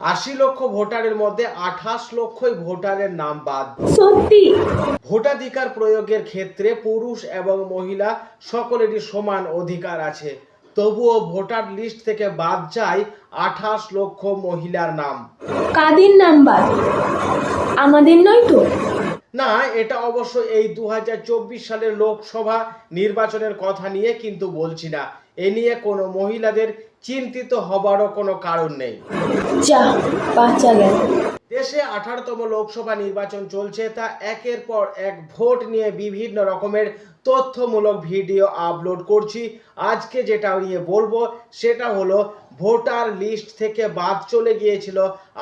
আশি লক্ষ ভোটারের মধ্যে আঠাশ লক্ষই ভোটারের নাম বাদ। সত্যি? ভোটাধিকার প্রয়োগের ক্ষেত্রে পুরুষ এবং মহিলা সকলেরই সমান অধিকার আছে। তবুও ভোটার লিস্ট থেকে বাদ যায় আঠাশ লক্ষ মহিলার নাম। কাদের নাম্বার আমাদের নয় তো? না এটা অবশ্য এই দু হাজার চব্বিশ সালের লোকসভা নির্বাচনের কথা নিয়ে কিন্তু বলছি না। এ নিয়ে কোনো মহিলাদের চিন্তিত হবারও কোনো কারণ নেই। দেশে আঠারোতম লোকসভা নির্বাচন চলছে তা একের পর এক ভোট নিয়ে বিভিন্ন রকমের তথ্যমূলক ভিডিও আপলোড করছি। আজকে যেটা নিয়ে বলব সেটা হলো ভোটার লিস্ট থেকে বাদ চলে গিয়েছিল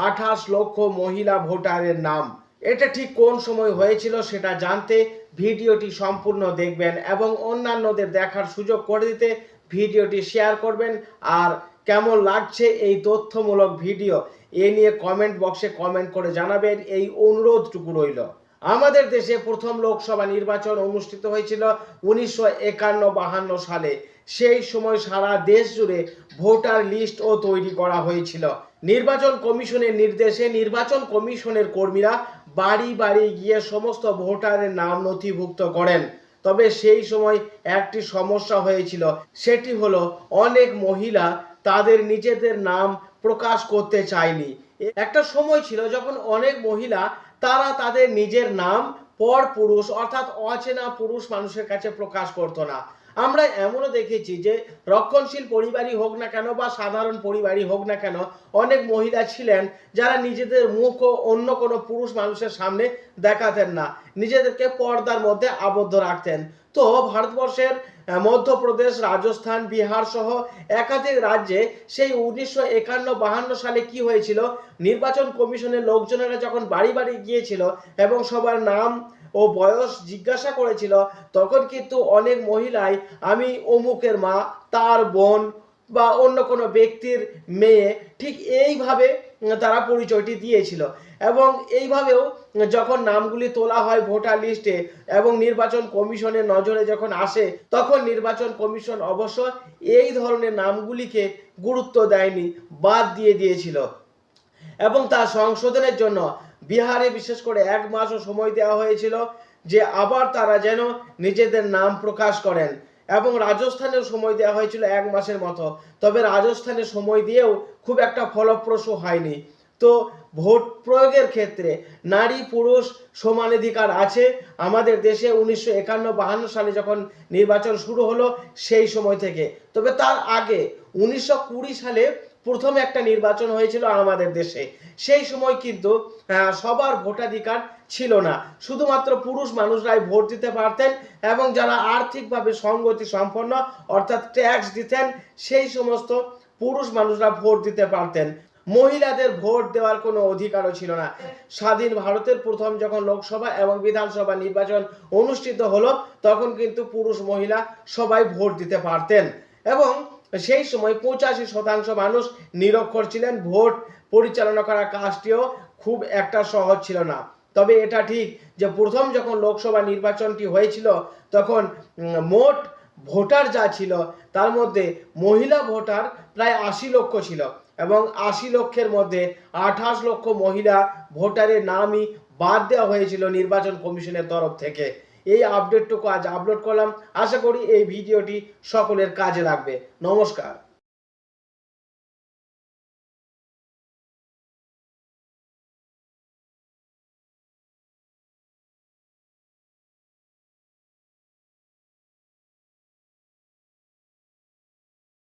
আঠাশ লক্ষ মহিলা ভোটারের নাম। এটা ঠিক কোন সময় হয়েছিল সেটা জানতে ভিডিওটি সম্পূর্ণ দেখবেন এবং অন্যান্যদের দেখার সুযোগ করে দিতে ভিডিওটি শেয়ার করবেন। আর কেমন লাগছে এই তথ্যমূলক ভিডিও এ নিয়ে কমেন্ট বক্সে কমেন্ট করে জানাবেন। এই অনুরোধটুকু রইল। আমাদের দেশে প্রথম লোকসভা নির্বাচন অনুষ্ঠিত হয়েছিল উনিশশো একান্ন বাহান্ন সালে। সেই সময় সারা দেশ জুড়ে ভোটার লিস্টও তৈরি করা হয়েছিল। নির্বাচন কমিশনের নির্দেশে নির্বাচন কমিশনের কর্মীরা বাড়ি বাড়ি গিয়ে সমস্ত ভোটারের নাম নথিভুক্ত করেন। তবে সেই সময় একটি সমস্যা হয়েছিল, সেটি হলো অনেক মহিলা তাদের নিজেদের নাম প্রকাশ করতে চায়নি। একটা সময় ছিল যখন অনেক মহিলা তারা তাদের নিজের নাম পর পুরুষ, অর্থাৎ অচেনা পুরুষ মানুষের কাছে প্রকাশ করতো না। আমরা এমনও দেখেছি যে রক্ষণশীল পরিবারই হোক না কেন বা সাধারণ পরিবারই হোক না কেন, অনেক মহিলা ছিলেন যারা নিজেদের মুখও অন্য কোনো পুরুষ মানুষের সামনে দেখাতেন না। নিজেদেরকে পর্দার মধ্যে আবদ্ধ রাখতেন। তো ভারতবর্ষের মধ্যপ্রদেশ, রাজস্থান, বিহার সহ একাধিক রাজ্যে সেই উনিশশো একান্ন বাহান্ন সালে কি হয়েছিল? নির্বাচন কমিশনের লোকজনেরা যখন বাড়ি বাড়ি গিয়েছিল এবং সবার নাম ও বয়স জিজ্ঞাসা করেছিল, তখন কিন্তু অনেক মহিলাই, আমি অমুকের মা, তার বোন বা অন্য কোনো ব্যক্তির মেয়ে ঠিক এইভাবে তারা পরিচয়টি দিয়েছিল। এবং এইভাবেও যখন নামগুলি তোলা হয় ভোটার লিস্টে এবং নির্বাচন কমিশনের নজরে যখন আসে, তখন নির্বাচন কমিশন অবশ্য এই ধরনের নামগুলিকে গুরুত্ব দেয়নি, বাদ দিয়ে দিয়েছিল। এবং তা সংশোধনের জন্য বিহারে বিশেষ করে এক মাসও সময় দেওয়া হয়েছিল যে আবার তারা যেন নিজেদের নাম প্রকাশ করেন। এবং রাজস্থানেও সময় দেওয়া হয়েছিল এক মাসের মতো। তবে রাজস্থানে সময় দিয়েও খুব একটা ফলপ্রসূ হয়নি। তো ভোট প্রয়োগের ক্ষেত্রে নারী পুরুষ সমানাধিকার আছে। আমাদের দেশে উনিশশো একান্ন বাহান্ন সালে যখন নির্বাচন শুরু হলো সেই সময় থেকে। তবে তার আগে উনিশশো কুড়ি সালে প্রথম একটা নির্বাচন হয়েছিল আমাদের দেশে। সেই সময় কিন্তু সবার ভোটাধিকার ছিল না। শুধুমাত্র পুরুষ মানুষরাই ভোট দিতে পারতেন এবং যারা আর্থিকভাবে সঙ্গতি সম্পন্ন, অর্থাৎ ট্যাক্স দিতেন, সেই সমস্ত পুরুষ মানুষরা ভোট দিতে পারতেন। মহিলাদের ভোট দেওয়ার কোনো অধিকারও ছিল না। স্বাধীন ভারতের প্রথম যখন লোকসভা এবং বিধানসভা নির্বাচন অনুষ্ঠিত হলো, তখন কিন্তু পুরুষ মহিলা সবাই ভোট দিতে পারতেন। এবং সেই সময় পঁচাশি শতাংশ মানুষ নিরক্ষর ছিলেন, ভোট পরিচালনা করা কাজটিও খুব একটা সহজ ছিল না। তবে এটা ঠিক যে প্রথম যখন লোকসভা নির্বাচনটি হয়েছিল, তখন মোট ভোটার যা ছিল, তার মধ্যে মহিলা ভোটার প্রায় আশি লক্ষ ছিল এবং আশি লক্ষের মধ্যে আঠাশ লক্ষ মহিলা ভোটারের নামই বাদ দেওয়া হয়েছিল নির্বাচন কমিশনের তরফ থেকে। এই আপডেটটুকু আজ আপলোড করলাম। আশা করি এই ভিডিওটি সকলের কাজে লাগবে। নমস্কার।